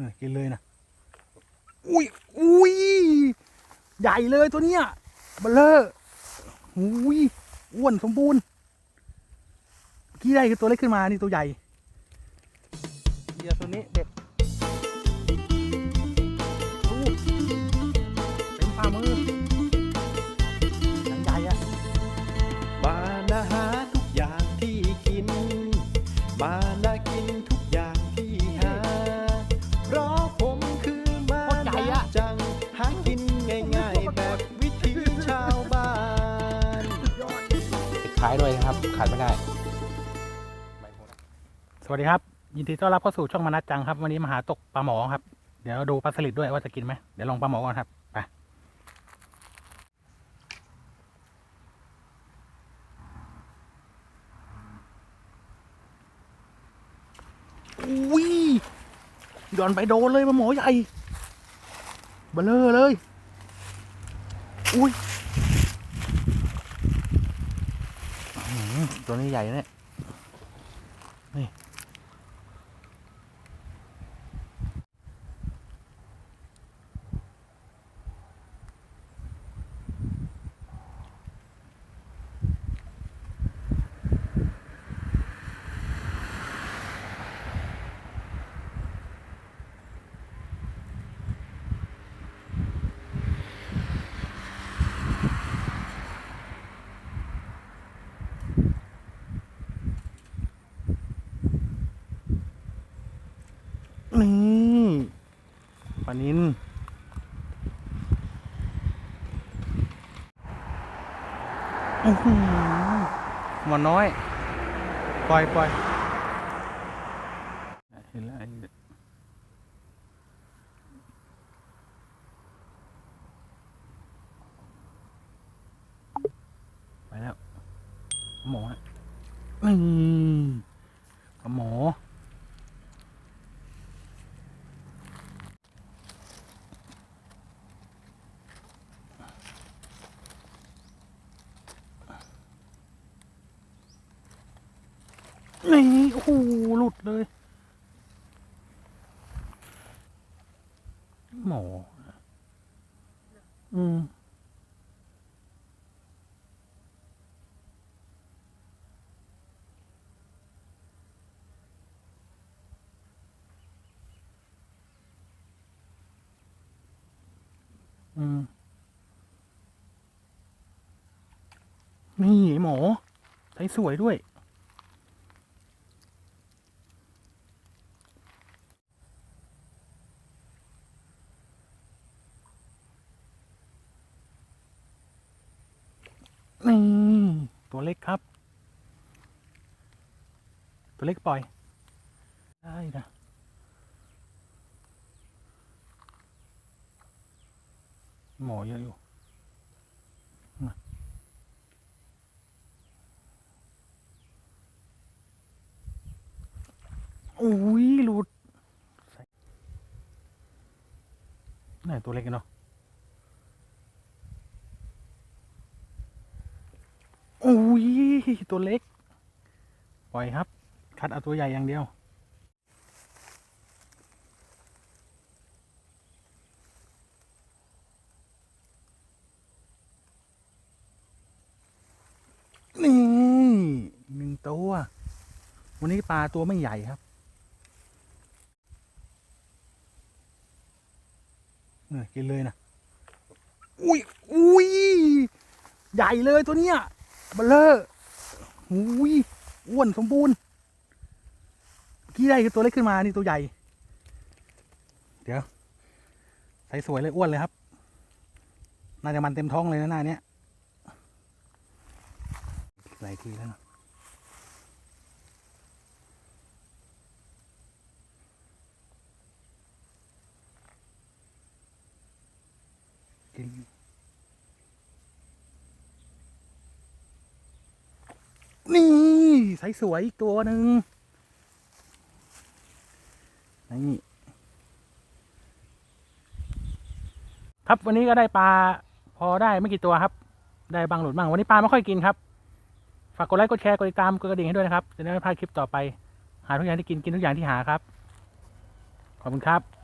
ออกินเลยนะอุ้ยอุ้ยใหญ่เลยตัวเนี้ยเบลเลอร์อุ้ยอ้วนสมบูรณ์กี้ได้คือตัวเล็กขึ้นมานี่ตัวใหญ่เดี๋ยวตัวนี้เด็ด ท้ายด้วยนะครับขาดไม่ได้สวัสดีครับ ยินดีต้อนรับเข้าสู่ช่องมานัดจังครับ วันนี้มาหาตกปลาหมอครับ เดี๋ยวดูปลาสลิดด้วยว่าจะกินไหมเดี๋ยวลองปลาหมอก่อนครับไปอุ้ยหย่อนไปโดนเลยปลาหมอใหญ่เบลอเลย อุ้ยอื้อหือ ตัวนี้ใหญ่เนี่ยนี่ ปลานินโอ้โหหมอนน้อย ปล่อยปล่อยเห็นแล้วไอ้ไปแล้วหมอฮะนี่ปลาหมอ นี่โอ้โหหลุดเลย หมอ อืมอืมนี่หมอใช้สวยด้วย นี่ตัวเล็กครับ ตัวเล็กปล่อย ได้นะหมอเยอะอยู่อุ้ยหลุดไหนตัวเล็กกันเนาะ อุ้ยตัวเล็ก ปล่อยครับ คัดเอาตัวใหญ่อย่างเดียว นี่หนึ่งตัว วันนี้ปลาตัวไม่ใหญ่ครับเออกินเลยนะ อุ้ย อุ้ย ใหญ่เลยตัวเนี้ย เบลเลอร์หูยอ้วนสมบูรณ์กี้ได้คือตัวเล็กขึ้นมา นี่ตัวใหญ่ เดี๋ยว ใส่สวยเลยอ้วนเลยครับ น่าจะมันเต็มท้องเลยนะหน้าเนี้ยหลายทีแล้วนะกิน นี่ใสสวยอีกตัวหนึ่งนี่ครับวันนี้ก็ได้ปลาพอได้ไม่กี่ตัวครับ ได้บางหลุดบ้างวันนี้ปลาไม่ค่อยกินครับ ฝากกดไลค์กดแชร์กดติดตามกดกระดิ่งให้ด้วยนะครับจะได้ไม่พลาดคลิปต่อไป หาทุกอย่างที่กินกินทุกอย่างที่หาครับ ขอบคุณครับ